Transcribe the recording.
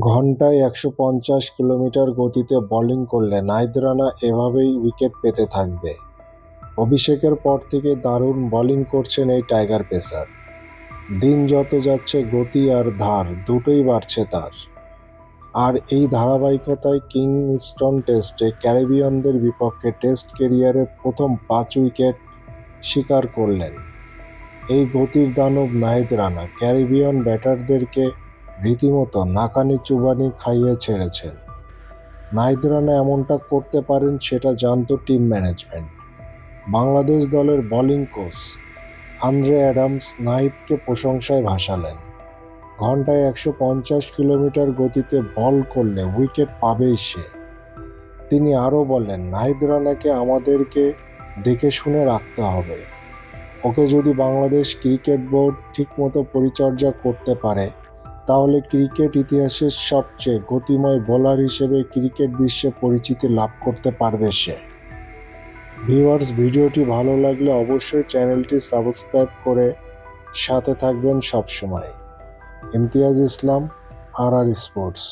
ঘণ্টায় একশো পঞ্চাশ কিলোমিটার গতিতে বোলিং করলে নাহিদ রানা এভাবেই উইকেট পেতে থাকবে। অভিষেকের পর থেকে দারুণ বোলিং করছেন এই টাইগার পেসার দিন যত যাচ্ছে, গতি আর ধার দুটোই বাড়ছে তার। আর এই ধারাবাহিকতায় কিংস্টন টেস্টে ক্যারিবিয়ানদের বিপক্ষে টেস্ট কেরিয়ারের প্রথম পাঁচ উইকেট শিকার করলেন। এই গতির দানব নাহিদ রানা, ক্যারিবিয়ান ব্যাটারদেরকে রীতিমতো নাকানি চুবানি খাইয়ে ছেড়েছেন। নাহিদ রানা এমনটা করতে পারেন সেটা জানত টিম ম্যানেজমেন্ট। বাংলাদেশ দলের বোলিং কোচ আন্দ্রে অ্যাডামস নাহিদকে প্রশংসায় ভাসালেন। ঘন্টায় একশো পঞ্চাশ কিলোমিটার গতিতে বল করলে উইকেট পাবেই সে। তিনি আরও বলেন নাহিদ রানাকে আমাদেরকে দেখে শুনে রাখতে হবে। ওকে যদি বাংলাদেশ ক্রিকেট বোর্ড ঠিকমতো পরিচর্যা করতে পারে তাহলে ক্রিকেট ইতিহাসের সবচেয়ে গতিময় বোলার হিসেবে ক্রিকেট বিশ্বে পরিচিতি লাভ করতে পারবে সে। ভিউয়ার্স, ভিডিওটি ভালো লাগলে অবশ্যই চ্যানেলটি সাবস্ক্রাইব করে সাথে থাকবেন সবসময়। ইমতিয়াজ ইসলাম আর আর স্পোর্টস।